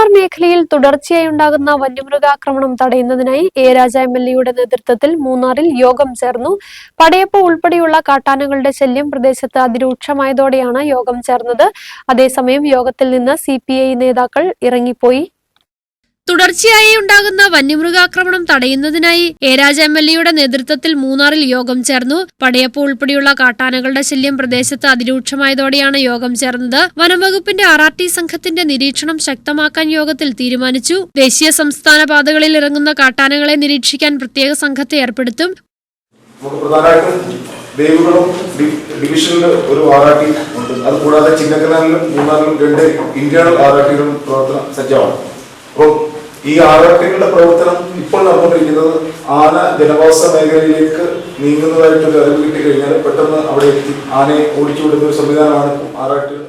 മൂന്നാർ മേഖലയിൽ തുടർച്ചയായി ഉണ്ടാകുന്ന വന്യമൃഗാക്രമണം തടയുന്നതിനായി എ രാജ എം എൽ എയുടെ നേതൃത്വത്തിൽ മൂന്നാറിൽ യോഗം ചേർന്നു. പടയപ്പ ഉൾപ്പെടെയുള്ള കാട്ടാനകളുടെ ശല്യം പ്രദേശത്ത് അതിരൂക്ഷമായതോടെയാണ് യോഗം ചേർന്നത്. അതേസമയം യോഗത്തിൽ നിന്ന് സി നേതാക്കൾ ഇറങ്ങിപ്പോയി. തുടർച്ചയായി ഉണ്ടാകുന്ന വന്യമൃഗാക്രമണം തടയുന്നതിനായി ഏരാജ രാജ എം എൽ എയുടെ നേതൃത്വത്തിൽ മൂന്നാറിൽ യോഗം ചേർന്നു. പടയപ്പ ഉൾപ്പെടെയുള്ള കാട്ടാനകളുടെ ശല്യം പ്രദേശത്ത് അതിരൂക്ഷമായതോടെയാണ് യോഗം ചേർന്നത്. വനംവകുപ്പിന്റെ ആർ ആർ ടി സംഘത്തിന്റെ നിരീക്ഷണം ശക്തമാക്കാൻ യോഗത്തിൽ തീരുമാനിച്ചു. ദേശീയ സംസ്ഥാന പാതകളിൽ ഇറങ്ങുന്ന കാട്ടാനകളെ നിരീക്ഷിക്കാൻ പ്രത്യേക സംഘത്തെ ഏർപ്പെടുത്തും. ഡിവിഷനിൽ ഒരു ആർ ആർ ടി ഉണ്ട്. അതുകൂടാതെ ചിന്നക്കനാലിലും മൂന്നാറിലും രണ്ട് ഇന്റേണൽ ആർ ആർ ടികളും പ്രവർത്തനം സജ്ജമാണ് അപ്പോൾ ഈ ആർ പ്രവർത്തനം ഇപ്പോൾ നടന്നുകൊണ്ടിരിക്കുന്നത് ആന ജനവാസ മേഖലയിലേക്ക് നീങ്ങുന്നതായിട്ടൊരു അറിവ് കിട്ടി കഴിഞ്ഞാൽ പെട്ടെന്ന് അവിടെ എത്തി. ആനയെ ഓടിച്ചു വിടുന്ന ഒരു സംവിധാനമാണ് ആർ ആർ ടികൾ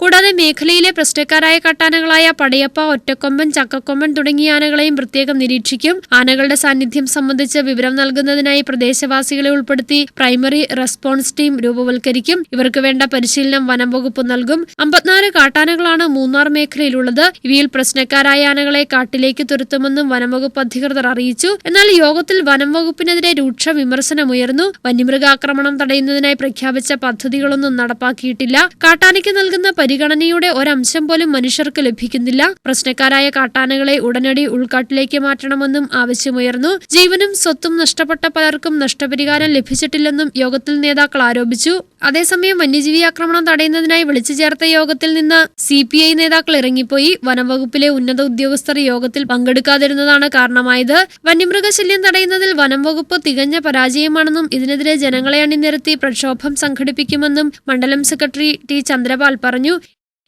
കൂടാതെ മേഖലയിലെ പ്രശ്നക്കാരായ കട്ടാനകളായ പടയപ്പ ഒറ്റക്കൊമ്പൻ ചക്കക്കൊമ്പൻ തുടങ്ങിയ ആനകളെയും പ്രത്യേകം നിരീക്ഷിക്കും. ആനകളുടെ സാന്നിധ്യം സംബന്ധിച്ച് വിവരം നൽകുന്നതിനായി പ്രദേശവാസികളെ ഉൾപ്പെടുത്തി പ്രൈമറി റെസ്പോൺസ് ടീം രൂപവൽക്കരിക്കും. ഇവർക്ക് വേണ്ട പരിശീലനം വനം വകുപ്പ് നൽകും. അമ്പത്തിനാല് കാട്ടാനകളാണ് മൂന്നാർ മേഖലയിലുള്ളത്. ഇവയിൽ പ്രശ്നക്കാരായ ആനകളെ കാട്ടിലേക്ക് തുരത്തുമെന്നും വനംവകുപ്പ് അധികൃതർ അറിയിച്ചു. എന്നാൽ യോഗത്തിൽ വനം വകുപ്പിനെതിരെ രൂക്ഷ വിമർശനമുയർന്നു. വന്യമൃഗാക്രമണം തടയുന്നതിനായി പ്രഖ്യാപിച്ച പദ്ധതികളൊന്നും നടപ്പാക്കിയിട്ടില്ല. കാട്ടാനയ്ക്ക് നൽകുന്ന പരിഗണനയുടെ ഒരംശം പോലും മനുഷ്യർക്ക് ലഭിക്കുന്നില്ല. പ്രശ്നക്കാരായ കാട്ടാനകളെ ഉടനടി ഉൾക്കാട്ടിലേക്ക് മാറ്റണമെന്നും ആവശ്യമുയർന്നു. ജീവനും സ്വത്തും നഷ്ടപ്പെട്ട പലർക്കും നഷ്ടപരിഹാരം ലഭിച്ചിട്ടില്ലെന്നും യോഗത്തിൽ നേതാക്കൾ ആരോപിച്ചു. അതേസമയം വന്യജീവി ആക്രമണം തടയുന്നതിനായി വിളിച്ചു ചേർത്ത യോഗത്തിൽ നിന്ന് സി പി ഐ നേതാക്കൾ ഇറങ്ങിപ്പോയി. വനംവകുപ്പിലെ ഉന്നത ഉദ്യോഗസ്ഥർ യോഗത്തിൽ പങ്കെടുക്കാതിരുന്നതാണ് കാരണമായത്. വന്യമൃഗശല്യം തടയുന്നതിൽ വനം വകുപ്പ് തികഞ്ഞ പരാജയമാണെന്നും ഇതിനെതിരെ ജനങ്ങളെ അണിനിരത്തി പ്രക്ഷോഭം സംഘടിപ്പിക്കുമെന്നും മണ്ഡലം സെക്രട്ടറി ടി ചന്ദ്രപാൽ പറഞ്ഞു.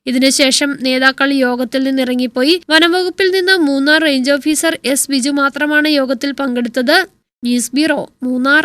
ഇതിനുശേഷം നേതാക്കൾ യോഗത്തിൽ നിന്നിറങ്ങിപ്പോയി. വനംവകുപ്പിൽ നിന്ന് Munnar range officer S Biju മാത്രമാണ് യോഗത്തിൽ പങ്കെടുത്തത്. News bureau Munnar.